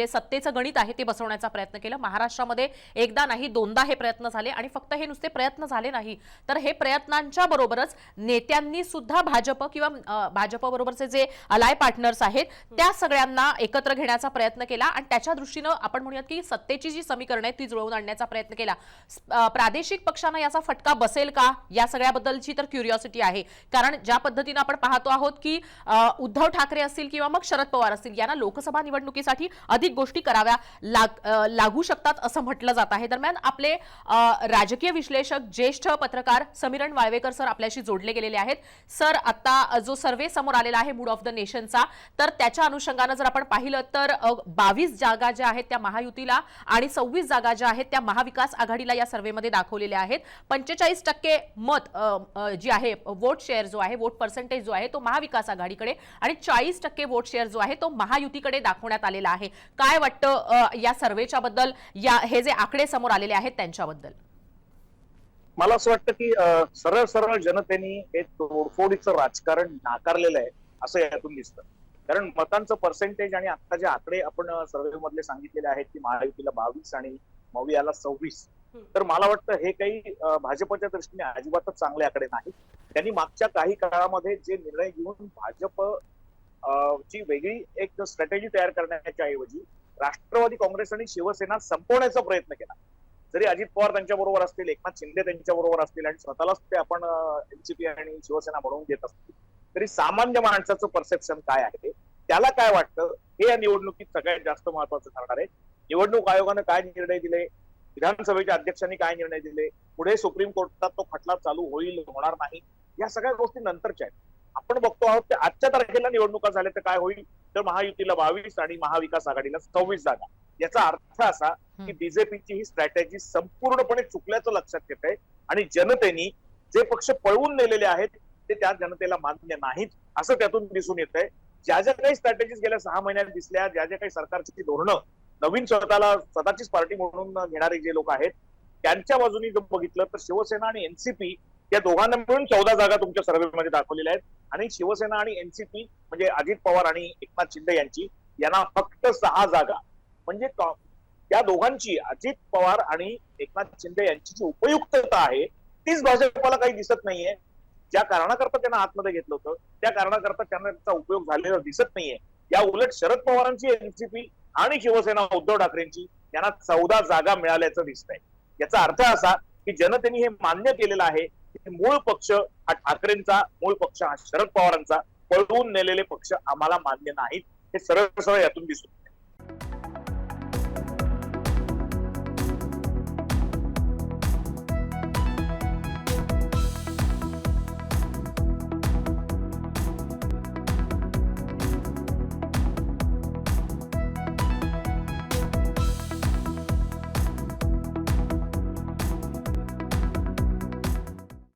जे सत्तेचं गणित आहे ते बसवण्याचा प्रयत्न केला. महाराष्ट्रामध्ये एकदा नाही दोनदा हे प्रयत्न झाले आणि फक्त हे नुसते प्रयत्न झाले नाही. तर हे प्रयत्नांच्या बरोबरच नेत्यांनी सुद्धा भाजप किंवा भाजपबरोबरचे जे अलाय पार्टनर्स आहेत त्या सगळ्यांना एकत्र घेण्याचा प्रयत्न केला आणि त्याच्या दृष्टीनं आपण म्हणूयात की सत्तेची जी समीकरण आहेत ती जुळवून आणण्याचा प्रयत्न केला. प्रादेशिक पक्षांना याचा फटका बसेल का? या सगळ्याबद्दलची तर क्युरिओसिटी आहे. कारण ज्या पद्धतीनं आपण पाहतो आहोत की उद्धव ठाकरे असतील किंवा मग शरद पवार असतील यांना लोकसभा निवडणुकीसाठी अधिक गोष्टी कराव्या लाग लागू शकतात असं म्हटलं जात आहे. दरम्यान आपले राजकीय विश्लेषक ज्येष्ठ पत्रकार समीरण वाळवेकर सर आपल्याशी जोडले गेलेले आहेत. सर आता जो सर्वे समोर आलेला आहे मूड ऑफ द नेशनचा तर त्याच्या अनुषंगानं जर आपण पाहिलं तर बावीस जागा ज्या आहेत त्या महायुतीला आणि सव्वीस जागा ज्या आहेत त्या महाविकास आघाडीला या सर्व्हेमध्ये दाखवलेल्या आहेत. पंचेचाळीस टक्के मत जी आहे वोट शेअर जो आहे वोट पर्सेंटेज जो आहे तो महाविकास आघाडीकडे आणि चाळीस टक्के वोट शेअर जो आहे तो महायुतीकडे दाखवण्यात आलेला आहे. काय वाटतं या सर्व्हेच्या बद्दल या हे जे आकडे समोर आलेले आहेत त्यांच्याबद्दल? मला असं वाटतं की सरळ सरळ जनतेने हे तोडफोडीचं राजकारण नाकारलेलं आहे असं यातून दिसतं. कारण मतांचं पर्सेंटेज आणि आता जे आकडे आपण सर्व्हे मधले सांगितलेले आहेत की महायुतीला बावीस आणि मवियाला सव्वीस. तर मला वाटतं हे काही भाजपच्या दृष्टीने अजिबातच चांगले आकडे नाहीत. त्यांनी मागच्या काही काळामध्ये जे निर्णय घेऊन भाजप ची वेगळी एक स्ट्रॅटेजी तयार करण्याच्या ऐवजी राष्ट्रवादी काँग्रेस आणि शिवसेना संपवण्याचा प्रयत्न केला. जरी अजित पवार त्यांच्या बरोबर असतील एकनाथ शिंदे त्यांच्या बरोबर असतील आणि स्वतःलाच ते आपण एनसीपी आणि शिवसेना म्हणून घेत असतील तरी सामान्य माणसाचं परसेप्शन काय आहे? त्याला काय वाटतं? हे या निवडणुकीत सगळ्यात जास्त महत्वाचं ठरणार आहे. निवडणूक आयोगानं काय निर्णय दिले? विधानसभेच्या अध्यक्षांनी काय निर्णय दिले? पुढे सुप्रीम कोर्टात तो खटला चालू होईल होणार नाही? या सगळ्या गोष्टी नंतरच्या आहेत. आपण बघतो आहोत की आजच्या तारखेला निवडणुका झाल्या तर काय होईल? तर महायुतीला बावीस आणि महाविकास आघाडीला सव्वीस जागा. याचा अर्थ असा की बीजेपीची ही स्ट्रॅटेजी संपूर्णपणे चुकल्याचं लक्षात येत आहे आणि जनतेने जे पक्ष पळवून नेलेले आहेत ते त्या जनतेला मान्य नाहीत असं त्यातून दिसून येत आहे. ज्या ज्या काही स्ट्रॅटेजीज गेल्या सहा महिन्यात दिसल्या ज्या ज्या काही सरकारची धोरणं नवीन स्वतःला स्वतःचीच पार्टी म्हणून घेणारे जे लोक आहेत त्यांच्या बाजूनी जर बघितलं तर शिवसेना आणि एनसीपी या दोघांना मिळून चौदा जागा तुमच्या सर्व्हेमध्ये दाखवलेल्या आहेत. आणि शिवसेना आणि एनसीपी म्हणजे अजित पवार आणि एकनाथ शिंदे यांची यांना फक्त सहा जागा. म्हणजे या त्या दोघांची अजित पवार आणि एकनाथ शिंदे यांची जी उपयुक्तता आहे तीच भाजपाला काही दिसत नाहीये. ज्या कारणाकरता त्यांना आतमध्ये घेतलं होतं त्या कारणाकरता त्यांना त्याचा उपयोग झालेला दिसत नाहीये. या उलट शरद पवारांची एनसीपी आणि शिवसेना उद्धव ठाकरेंची यांना चौदा जागा मिळाल्याचं दिसतंय. याचा अर्थ असा की जनतेने हे मान्य केलेलं आहे मूळ पक्ष हा ठाकरेंचा मूळ पक्ष हा शरद पवारांचा पळवून नेलेले पक्ष आम्हाला मान्य नाहीत. हे सरळ सरळ यातून दिसून